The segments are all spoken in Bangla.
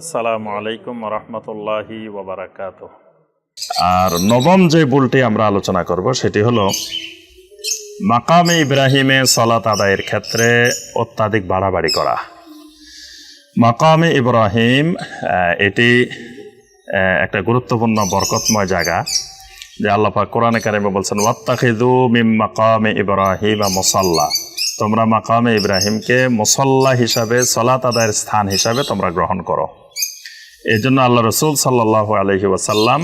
আসসালামু আলাইকুম রহমতুল্লাহি ওবরাকাত আর নবম যে ভুলটি আমরা আলোচনা করব, সেটি হলো, মাকামে ইব্রাহিমে সলাত আদায়ের ক্ষেত্রে অত্যাধিক বাড়াবাড়ি করা। মাকামে ইব্রাহিম এটি একটা গুরুত্বপূর্ণ বরকতময় জায়গা, যে আল্লাহ পাক কোরআনে কারিমে বলছেন ওয়াত্তাখিদু মিম মাকামে ইব্রাহিম মুসাল্লা। তোমরা মাকামে ইব্রাহিমকে মুসল্লা হিসাবে, সলাত আদায়ের স্থান হিসাবে তোমরা গ্রহণ করো। এই জন্য আল্লাহ রসুল সাল্লাহ আলহি ওয়াসাল্লাম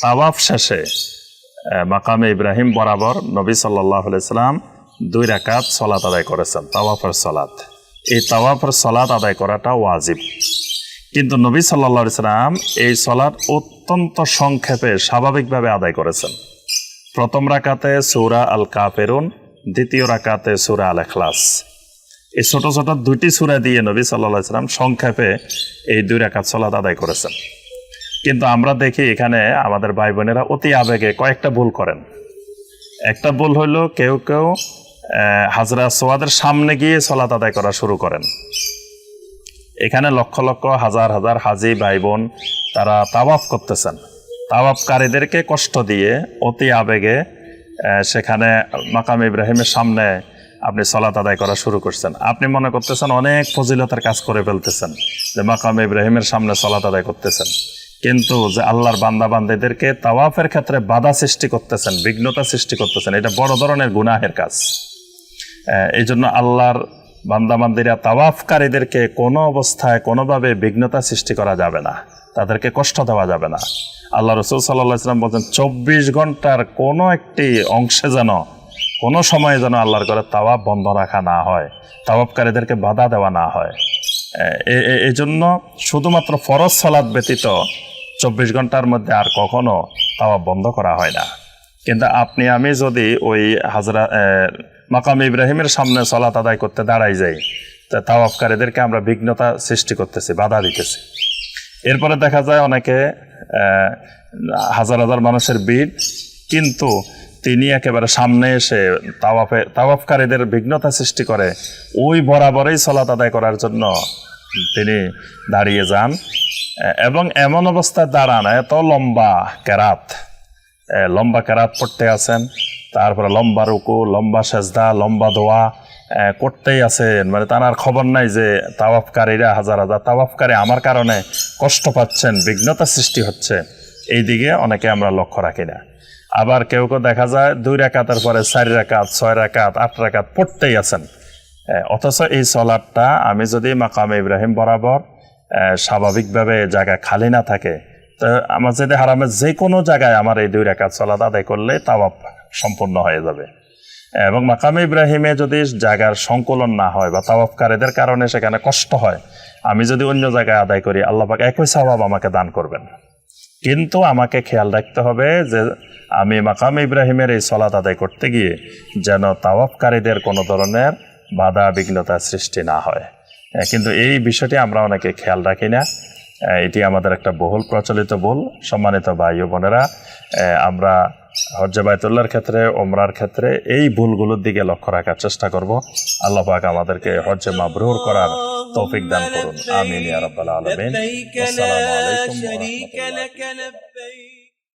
তাওয়াফ শেষে মাকামে ইব্রাহিম বরাবর নবী সাল্লাহ সাল্লাম দুই রাকাত সলাত আদায় করেছেন, তাওয়াফের সলাত। এই তাওয়াফের সলাত আদায় করাটা ওয়াজিব। কিন্তু নবী সাল্লাহ সাল্লাম এই সলাৎ অত্যন্ত সংক্ষেপে স্বাভাবিকভাবে আদায় করেছেন। প্রথম রাকাতে সৌরা আল কাফেরুন দ্বিতীয় রাকাতে সৌরা আল এখলাস এই ছোট ছোট দুইটি সূরা দিয়ে নবী সাল্লাহ সাল্লাম সংক্ষেপে এই দুই রাকাত সলাত আদায় করেছেন। কিন্তু আমরা দেখি এখানে আমাদের ভাই বোনেরা অতি আবেগে কয়েকটা ভুল করেন। একটা ভুল হইল কেউ কেউ হাজরা সোয়াদের সামনে গিয়ে সলাত আদায় করা শুরু করেন। এখানে লক্ষ লক্ষ, হাজার হাজার হাজি ভাই বোন তারা তাওয়াফ করতেছেন। তাওয়াফকারীদেরকে কষ্ট দিয়ে অতি আবেগে সেখানে মাকাম ইব্রাহিমের সামনে আপনি সলাত আদায় করা শুরু করছেন। আপনি মনে করতেছেন অনেক ফজিলতার কাজ করে ফেলতেছেন, যে মাকাম ইব্রাহিমের সামনে সলাত আদায় করতেছেন। কিন্তু যে আল্লাহর বান্দা বান্দাদেরকে তাওয়াফের ক্ষেত্রে বাধা সৃষ্টি করতেছেন, বিঘ্নতা সৃষ্টি করতেছেন, এটা বড় ধরনের গুনাহের কাজ। এই জন্য আল্লাহর বান্দাবান্দিরা তাওয়াফকারীদেরকে কোনো অবস্থায় কোনোভাবে বিঘ্নতা সৃষ্টি করা যাবে না, তাদেরকে কষ্ট দেওয়া যাবে না। আল্লাহ রসুল সাল্লাহ ইসলাম বলছেন, চব্বিশ ঘণ্টার কোনো একটি অংশে যেন কোনো সময়ে যেন আল্লাহর করে তাওয়াফ বন্ধ রাখা না হয় তাওয়াফকারীদেরকে বাধা দেওয়া না হয়। এই জন্য শুধুমাত্র ফরজ সালাদ ব্যতীত চব্বিশ ঘণ্টার মধ্যে আর কখনো তাওয়াফ বন্ধ করা হয় না। কিন্তু আপনি, আমি যদি ওই হাজরা মাকাম ইব্রাহিমের সামনে সলাত আদায় করতে দাঁড়াই যাই, তা তাওয়াফকারীদেরকে আমরা বিঘ্নতা সৃষ্টি করতেছি, বাধা দিতেছি। এরপরে দেখা যায় অনেকে হাজার হাজার মানুষের ভিড়, কিন্তু তিনি একেবারে সামনে এসে তাওয়াফে, তাওয়াফকারীদের বিঘ্নতা সৃষ্টি করে, ওই বরাবরই সলাত আদায় করার জন্য তিনি দাঁড়িয়ে যান। এবং এমন অবস্থায় দাঁড়ান, এত লম্বা কেরাত লম্বা কেরাত পড়তে আছেন, তারপরে লম্বা রুকু, লম্বা সেজদা, লম্বা দোয়া করতেই আছেন। মানে তার আর খবর নাই যে তাওয়াফকারীরা, হাজার হাজার তাওয়াফকারী আমার কারণে কষ্ট পাচ্ছেন, বিঘ্নতা সৃষ্টি হচ্ছে। এই দিকে অনেকে আমরা লক্ষ্য রাখি না। আবার কেউ কেউ দেখা যায় দুই রাকাতের পরে চার রাকাত, ছয় রাকাত, আট রাকাত পড়তেই আছেন। অথচ এই সলাটটা আমি যদি মাকামে ইব্রাহিম বরাবর স্বাভাবিকভাবে জায়গা খালি না থাকে, তো আমার যদি হারামের যে কোনো জায়গায় আমার এই দুই রেখাত সলাদ আদায় করলে তাওয়াব সম্পূর্ণ হয়ে যাবে। এবং মাকামে ইব্রাহিমে যদি জায়গার সংকলন না হয় বা তাওয়াফকারীদের কারণে সেখানে কষ্ট হয়, আমি যদি অন্য জায়গায় আদায় করি, আল্লাহ পাক একই স্বভাব আমাকে দান করবেন। কিন্তু আমাকে খেয়াল রাখতে হবে যে আমি মাকাম ইব্রাহিমের এই সলাত আদায় করতে গিয়ে যেন তাওয়াফকারীদের কোনো ধরনের বাধা বিঘ্নতা সৃষ্টি না হয়। কিন্তু এই বিষয়টি আমরা অনেকে খেয়াল রাখি না। এটি আমাদের একটা বহুল প্রচলিত ভুল। সম্মানিত ভাই ও বোনেরা আমরা হজ্জে বাইতুল্লাহর ক্ষেত্রে ওমরার ক্ষেত্রে এই ভুলগুলোর দিকে লক্ষ্য রাখার চেষ্টা করব। আল্লাহ পাক আমাদেরকে হজ্জে মাবরুর করার توفيق دان قرون. آمين يا رب العالمين. والسلام عليكم ورحمة الله